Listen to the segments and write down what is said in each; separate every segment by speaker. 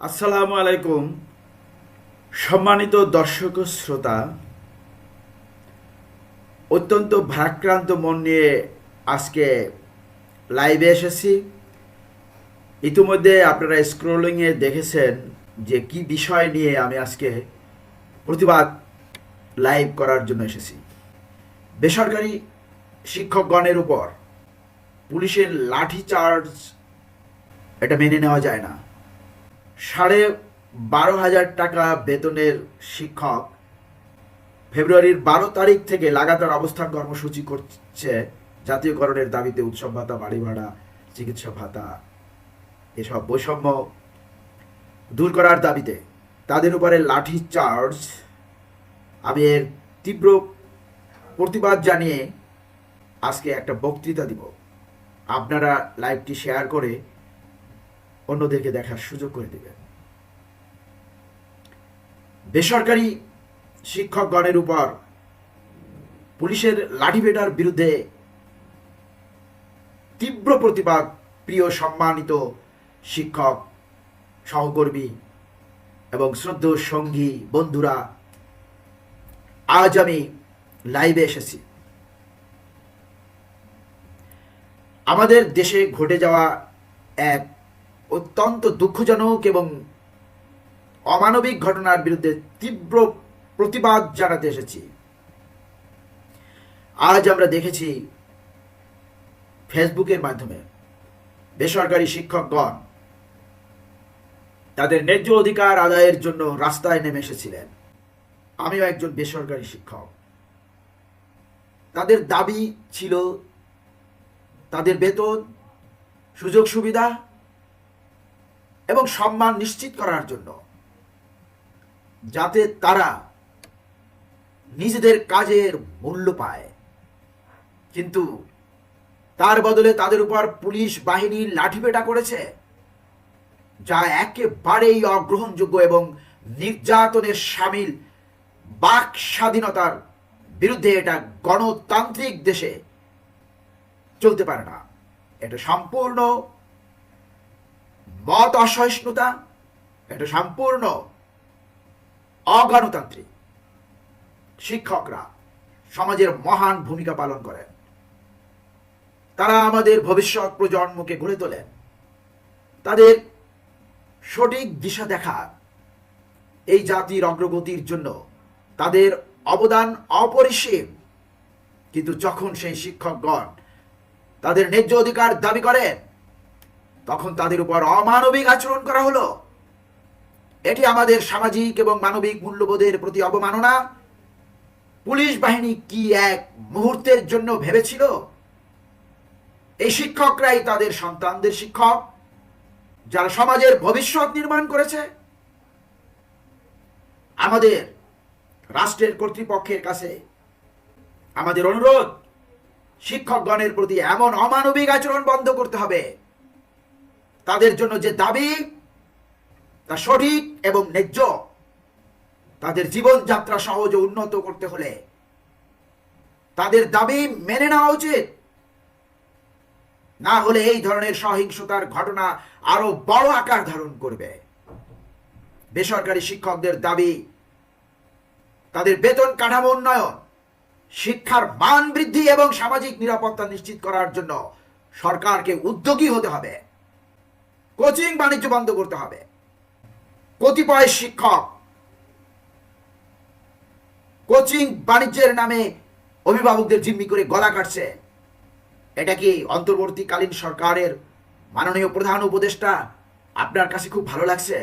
Speaker 1: আসসালামু আলাইকুম। সম্মানিত দর্শক শ্রোতা, অত্যন্ত ভারাক্রান্ত মন নিয়ে আজকে লাইভে এসেছি। ইতিমধ্যে আপনারা স্ক্রোলিংয়ে দেখেছেন যে কি বিষয় নিয়ে আমি আজকে প্রতিবাদ লাইভ করার জন্য এসেছি। বেসরকারি শিক্ষকগণের উপর পুলিশের লাঠি চার্জ এটা মেনে নেওয়া যায় না। সাড়ে বারো হাজার টাকা বেতনের শিক্ষক ফেব্রুয়ারির বারো তারিখ থেকে লাগাতার অবস্থান কর্মসূচি করছে জাতীয়করণের দাবিতে উৎসব ভাতা, বাড়ি ভাড়া, চিকিৎসা ভাতা এসব বৈষম্য দূর করার দাবিতে তাদের উপরে লাঠি চার্জ। আমি এর তীব্র প্রতিবাদ জানিয়ে আজকে একটা বক্তৃতা দিব। আপনারা লাইভটি শেয়ার করে অন্যদেরকে দেখার সুযোগ করে দেবেন বেসরকারি শিক্ষকগণের উপর পুলিশের লাঠিপেটার বিরুদ্ধে তীব্র প্রতিবাদ, প্রিয় সম্মানিত শিক্ষক, সহকর্মী এবং শ্রদ্ধেয় সঙ্গী বন্ধুরা, আজ আমি লাইভে এসেছি। আমাদের দেশে ঘটে যাওয়া এক অত্যন্ত দুঃখজনক এবং অমানবিক ঘটনার বিরুদ্ধে তীব্র প্রতিবাদ জানাতে এসেছি। আজ আমরা দেখেছি ফেসবুকের মাধ্যমে বেসরকারি শিক্ষকগণ তাদের ন্যায্য অধিকার আদায়ের জন্য রাস্তায় নেমে এসেছিলেন। আমিও একজন বেসরকারি শিক্ষক। তাদের দাবি ছিল তাদের বেতন, সুযোগ সুবিধা এবং সম্মান নিশ্চিত করার জন্য, যাতে তারা নিজেদের কাজের মূল্য পায়। কিন্তু তার বদলে তাদের উপর পুলিশ বাহিনী লাঠিপেটা করেছে, যা একেবারেই অগ্রহণযোগ্য এবং নির্যাতনের সামিল বাক স্বাধীনতার বিরুদ্ধে এটা গণতান্ত্রিক দেশে চলতে পারে না। এটা সম্পূর্ণ মত অসহিষ্ণুতা, এটা সম্পূর্ণ অগণতান্ত্রিক। শিক্ষকরা সমাজের মহান ভূমিকা পালন করেন। তারা আমাদের ভবিষ্যৎ প্রজন্মকে গড়ে তোলেন। তাদের সঠিক দিশা দেখা এই জাতির অগ্রগতির জন্য তাদের অবদান অপরিসীম। কিন্তু যখন সেই শিক্ষকগণ তাদের ন্যায্য অধিকার দাবি করেন তখন তাদের উপর অমানবিক আচরণ করা হলো। এটি আমাদের সামাজিক এবং মানবিক মূল্যবোধের প্রতি অবমাননা। পুলিশ বাহিনী কি এক মুহূর্তের জন্য ভেবেছিল? এই শিক্ষকরাই তাদের সন্তানদের শিক্ষক, যারা সমাজের ভবিষ্যৎ নির্মাণ করেছে। আমাদের রাষ্ট্রের কর্তৃপক্ষের কাছে আমাদের অনুরোধ, শিক্ষকগণের প্রতি এমন অমানবিক আচরণ বন্ধ করতে হবে। তাদের জন্য যে দাবি, তা সঠিক এবং ন্যায্য। তাদের জীবনযাত্রা সহজ উন্নত করতে হলে তাদের দাবি মেনে নেওয়া উচিত। না হলে এই ধরনের সহিংসতার ঘটনা আরও বড় আকার ধারণ করবে। বেসরকারি শিক্ষকদের দাবি, তাদের বেতন কাঠামো উন্নয়ন, শিক্ষার মান বৃদ্ধি এবং সামাজিক নিরাপত্তা নিশ্চিত করার জন্য সরকারকে উদ্যোগী হতে হবে। কোচিং বাণিজ্য বন্ধ করতে হবে। কতিপয় শিক্ষক কোচিং বাণিজ্যের নামে অভিভাবকদের জিম্মি করে গলা কাটছে। এটা কি অন্তর্বর্তীকালীন সরকারের মাননীয় প্রধান উপদেষ্টা আপনার কাছে খুব ভালো লাগছে?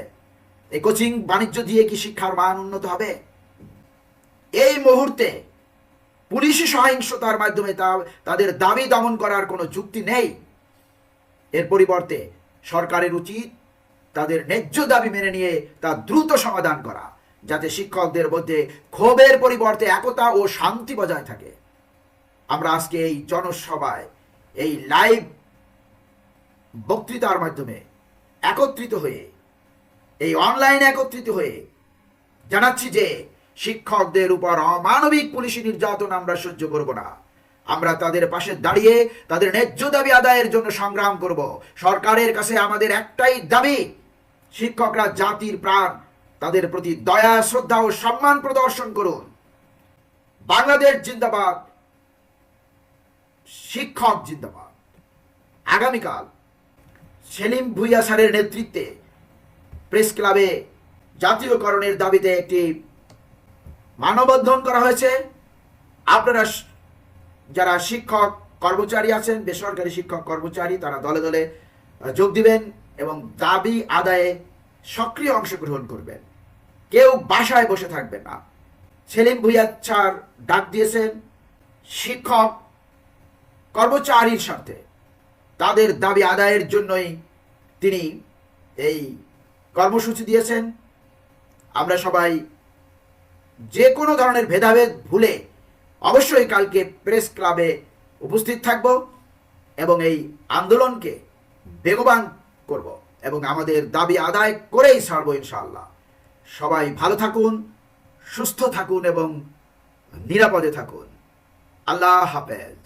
Speaker 1: এই কোচিং বাণিজ্য দিয়ে কি শিক্ষার মান উন্নত হবে? এই মুহূর্তে পুলিশি সহিংসতার মাধ্যমে তাদের দাবি দমন করার কোনো যুক্তি নেই। এর পরিবর্তে সরকারের উচিত তাদের ন্যায্য দাবি মেনে নিয়ে তা দ্রুত সমাধান করা, যাতে শিক্ষকদের মধ্যে ক্ষোভের পরিবর্তে একতা ও শান্তি বজায় থাকে। আমরা আজকে এই জনসভায় এই লাইভ বক্তৃতার মাধ্যমে একত্রিত হয়ে, এই অনলাইনে একত্রিত হয়ে জানাচ্ছি যে শিক্ষকদের উপর অমানবিক পুলিশি নির্যাতন আমরা সহ্য করব না। আমরা তাদের পাশে দাঁড়িয়ে তাদের ন্যায্য দাবি আদায়ের জন্য সংগ্রাম করব। সরকারের কাছে আমাদের একটাই দাবি, শিক্ষকরা জাতির প্রাণ, তাদের প্রতি দয়া, শ্রদ্ধা ও সম্মান প্রদর্শন করুন। বাংলাদেশ জিন্দাবাদ, শিক্ষক জিন্দাবাদ। আগামীকাল সেলিম ভুইয়া স্যারের নেতৃত্বে প্রেস ক্লাবে জাতীয়করণের দাবিতে একটি মানববন্ধন করা হয়েছে। আপনারা যারা শিক্ষক কর্মচারী আছেন, বেসরকারি শিক্ষক কর্মচারী, তারা দলে দলে যোগ দিবেন এবং দাবি আদায়ে সক্রিয় অংশগ্রহণ করবেন। কেউ বাসায় বসে থাকবেন না। সেলিম ভুইয়া স্যার ডাক দিয়েছেন, শিক্ষক কর্মচারীর স্বার্থে। তাদের দাবি আদায়ের জন্যই তিনি এই কর্মসূচি দিয়েছেন। আমরা সবাই যে কোনো ধরনের ভেদাভেদ ভুলে অবশ্যই কালকে প্রেস ক্লাবে উপস্থিত থাকব এবং এই আন্দোলনকে বেগবান করব এবং আমাদের দাবি আদায় করেই ছাড়ব ইনশাল্লাহ সবাই ভালো থাকুন, সুস্থ থাকুন এবং নিরাপদে থাকুন। আল্লাহ হাফেজ।